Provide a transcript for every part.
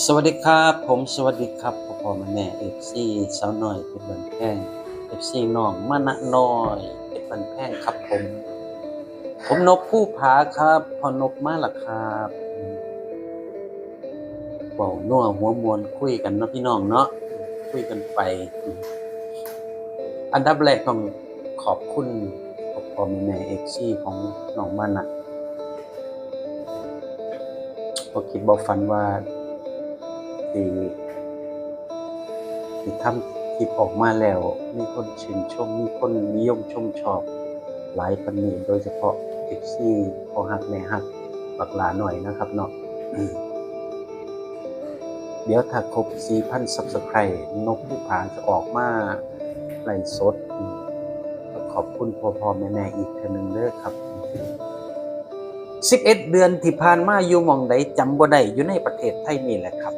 สวัสดีครับ ผมสวัสดีครับพ่อพ่อแม่เอฟซีสาวน้อยเป็นบันแพงเอฟซีน้องมานะน้อยเป็นบันแพงครับผม ผมนกผู้ผาครับพอนกมาละครับเว้านัวหัวมวนคุยกันเนาะพี่น้องเนาะคุยกันไป อันดับแรกต้องขอบคุณพ่อพ่อแม่เอฟซีของน้องมานะบ่คิดบ่ฝันว่า ที่ที่ทำคลิปออกมาแล้ว มีคนชื่นชม มีคนนิยมชมชอบ หลายปันนี้โดยเฉพาะ FC พอหักแม่หักบักหลาหน่อยนะครับเนาะเดี๋ยวถ้าครบ4,000 Subscribe นกผู้ผาจะออกมาไลฟ์สด ขอบคุณพ่อพ่อแม่แม่อีกเทื่อหนึงเด้อครับ 11 เดือนที่ผ่านมาอยู่มองใดจำบ่ได้อยู่ในประเทศไทยนี่แหละครับ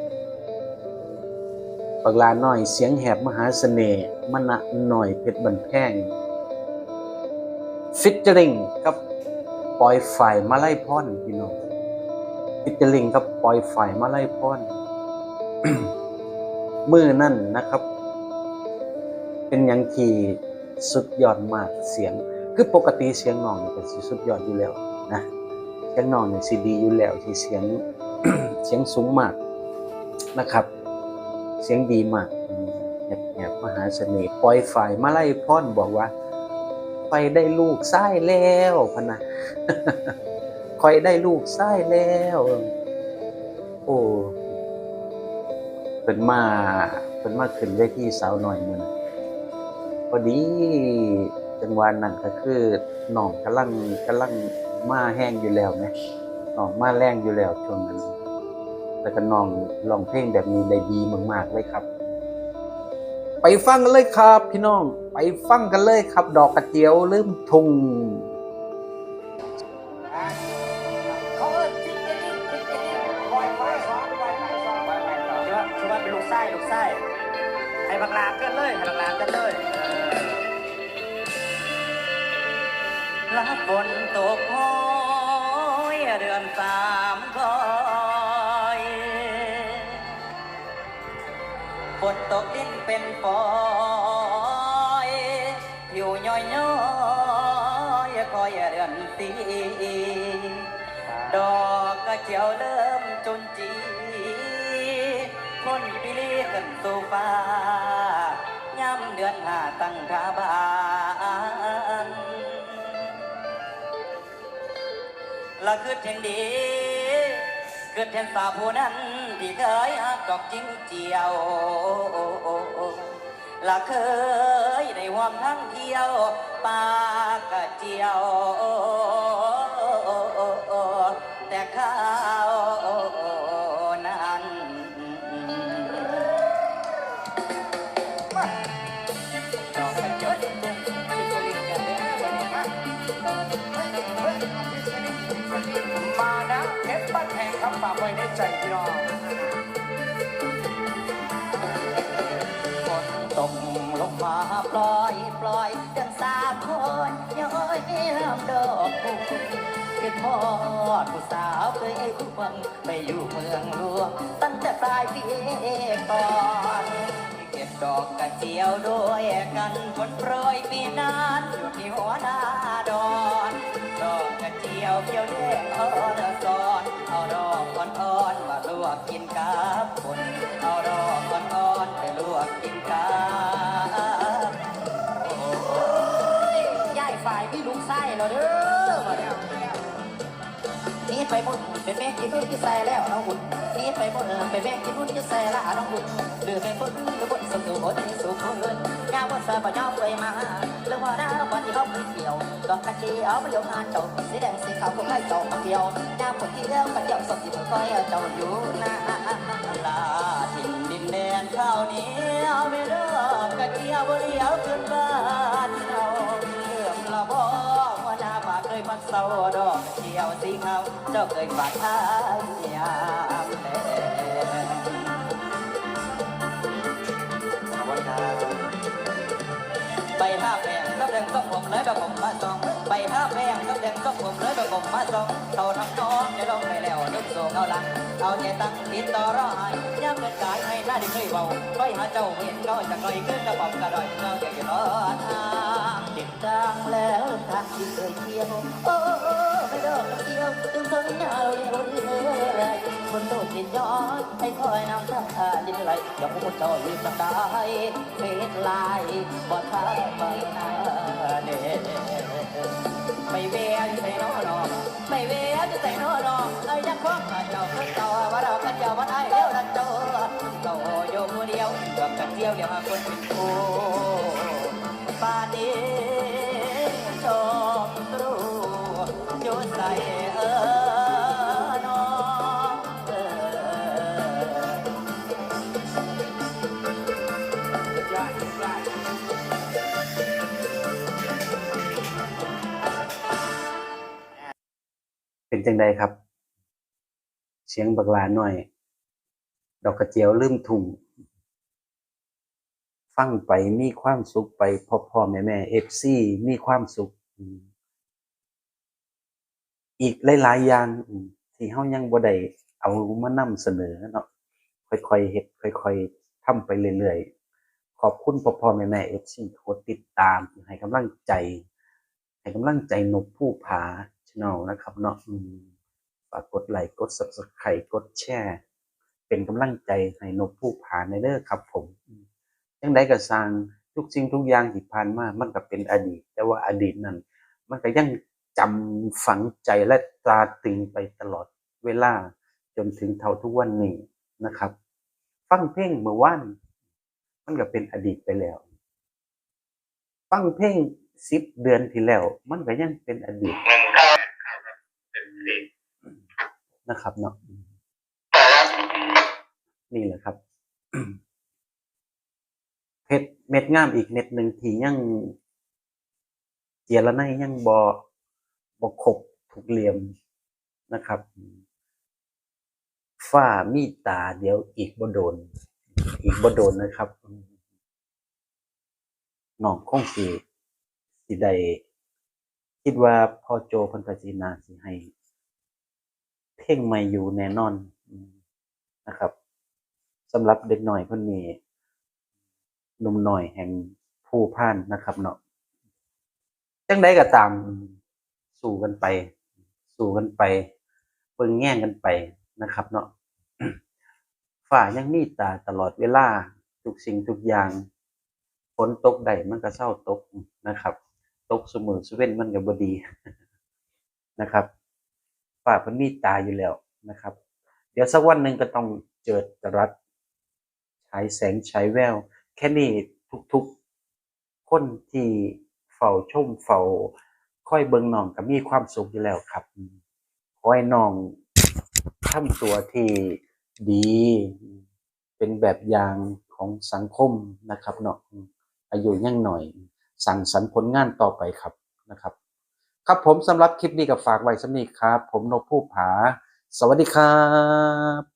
ปากลาหน้อยเสียงแหบมหาเสน่ห์มณะหน่อยเพชรบันแพงฟิชเจอริงกับปล่อยฝ่ายมาไล่พรพี่น้องฟิชเจอริงกับปล่อยฝ่ายมาไล่พรมือนั่นนะครับ เป็นอย่างที่สุดยอดมากเสียง คือปกติเสียงน้องเป็นสิสุดยอดอยู่แล้วนะเสียงน้องเนี่ยสิดีอยู่แล้วที่เสียงเสียงสูงมากนะครับ เสียงดีมากมแหบมหาเสน่ห์ปล่อยฝ่ายมาไล่พ่อนบอกว่าคอยได้ลูกไส้แล้วพนะคอยได้ลูกไส้แล้ว โอ้เป็นมาเป็นมาขึ้นเวทีสาวหน่อยมันพอดีจังหวะนั้นก็คือน้องกำลังกำลังมาแห้งอยู่แล้วไหมน้องมาแรงอยู่แล้วช่วงนั้น แล้วก็น้องร้องเพลงแบบนี้ได้ดีมากๆเลยครับ ไปฟังกันเลยครับ พี่น้องไปฟังกันเลยครับ ดอกกระเจียวลืมทุงเขาเอิ้นฟิตเนสฟิตเนสปล่อยไฟสองปล่อยไฟสองปล่อยไฟสองชื่อว่าชื่อว่าเป็นลูกไส้ลูกไส้ให้บักลาเกินเลยให้บักลาเกินเลยรับฝนตกโห้อยเดือนสามค ฝนตกดินเป็นฟอยผิวย้อยย้อยคอยเดือนสีดอกกระเจียวเริ่มจนจีคนปิลีกันสู่ฟ้าย่ำเดือนหาตั้งขาบานละคือเทนดีเกิดเทนสาวผู้นั้น ที่เคยหักดอกจิ้งเจียวละเคยได้หวมทั้งเที่ยวปากกะเจียว ฝากไว้ในใจพี่น้องตกลงมาปล่อยปล่อยเดือนสามคนย้อยลำดอกบุญคิดพอดผู้สาวเคยควงไปอยู่เมืองหลวงตั้งแต่ปลายปีก่อนเก็บดอกกระเจียวด้วยกันฝนโปรยปีนั้นอยู่ที่หัวหน้าดอนดอกกระเจียวเขียวแดงอ่อนซ้อนเอา ดอกอ่อนๆมาลวกกินกับฝนเอาดอกอ่อนๆไปลวกกินกับโอ้ยยายฝ่ายพี่ลุงไส้เราเด้อมาแล้วนี่ไปหมด เป็นแม่กินนู่นกินใส่แล้วน้องบุญนี่ไปหมดเป็นแม่กินนู่นกินใส่ละน้องบุญเดือดเป็นคนหรือบนสมดุลสุขเงินยาวบนเสือบ่ยาวไปมาเรื่องว่าหน้าวันที่เขาไปเที่ยวดอกกระเจียวไปโยงงานเจ้าสีแดงสีขาวก็ไล่เจ้ามาเดียวหน้าคนที่เลี้ยวกันเดียวสดที่คอยเจ้าอยู่หน้าลาถิ่นดินแดนข้าวเหนียวไม่เลิกกระเจียวเลี้ยวขึ้นบ้าน เคยพักเศร้าดอกเจียวสีขาวเจ้าเคยฝากทายยามแลไปท่าแพงกับแดงต้องผมเลยแบบผมมาจองไปท่าแพงกับแดงต้องผมเลยประกบมาส่งเท่าทำน้องจะลงไปแล้วนึกส่งเอาหลังเอาใจตั้งติดต่อรอให้ย่ำเงินกายให้หน้าดิเคยเบาคอยหาเจ้าเห็นก็จะคอยขึ้นกระบอกกระดอยเจ้าจะอยู่รอทางติดทางแล้วทางที่เคยเที่ยวโอ้โอ้ไม่เลิกเที่ยวตึงเพิ่งยาวเร็วเลยคนโดดเดินย้อยให้คอยน้ำทาดินไหลอย่าพูดเจ้าลืมจำได้เฟซไลน์บ่ท้าบังหน้าเด้ไม่เวียนใส่น้อน้องไม่เวียนใส่น้อน้องไอ้ยักษ์คว้างเจ้าเจ้าว่าเรากันเจ้าวันไอ้เดียวรันเจ้าเจ้าอยู่คนเดียวกับกันเที่ยวเดียวหาคนเป็นคู่ เป็นจังใดครับ เสียงบักลาหน่อย ดอกกระเจียวลืมทุ่งฟังไปมีความสุขไปพ่อพ่อแม่แม่เอฟซีมีความสุข อีกหลายๆอย่างที่เฮายังบ่ได้เอามานำเสนอเนาะค่อยๆเฮ็ดค่อยๆทำไปเรื่อยๆขอบคุณพ่อพ่อแม่แม่เอฟซีที่กดติดตามให้กำลังใจ ให้กำลังใจนกผู้ผา ช n นลนะครับเนาะฝากกดไลค์กด subscribe กดแชร์ เป็นกำลังใจให้นกผู้ผานในเด้อครับผมอืมยังไดก็สร้างทุกสิ่งทุกอย่างที่ผ่านมามันก็เป็นอดีต แต่ว่าอดีตนั้น มันก็ยังจำฝังใจและตราตรึงไปตลอดเวลาจนถึงเท่าทุกวันนี้นะครับ ฟังเพลงเมื่อวานมันก็เป็นอดีตไปแล้ว ฟังเพลงสิบเดือนที่แล้ว มันก็ยังเป็นอดีต นะครับเนาะนี่แหละครับเพชรเม็ดงามอีกเม็ดหนึ่งที่ยังเจียระไนยังบอบอครบถูกเหลี่ยมนะครับฝ้ามีตาเดี๋ยวอีกบ่โดน อีกบ่โดนนะครับน้องคงสิสิได้คิดว่าพ่อโจพันธจีนาสิให้ เพ่งไม่อยู่แน่นอนนะครับสำหรับเด็กหน่อยคนนี้หนุ่มหน่อยแห่งผู้พ่านนะครับเนาะจังใดก็ตามสู่กันไป สู่กันไปเบิ่งแง่งกันไปนะครับเนาะฝ่ายังมีตาตลอดเวลาทุกสิ่งทุกอย่างฝนตกใดมันก็เศร้าตกนะครับ ตกเสมอสเว้นมันก็บ่ดีนะครับ ฝ่าพิ่นมีตาอยู่แล้วนะครับ เดี๋ยวสักวันหนึ่งก็ต้องเจิดรัสฉายแสงฉายแวว แค่นี้ทุกๆ คนที่เฝ้าชมเฝ้าค่อยเบิ่งน้องก็มีความสุขอยู่แล้วครับขอให้น้องทำตัวที่ดี เป็นแบบอย่างของสังคมนะครับเนาะอายุยังหน่อย สั่งสรรผลงานต่อไปครับนะครับ ครับผมสำหรับคลิปนี้กับฝากไว้สำนี้ครับ ผมนกผู้ผา สวัสดีครับ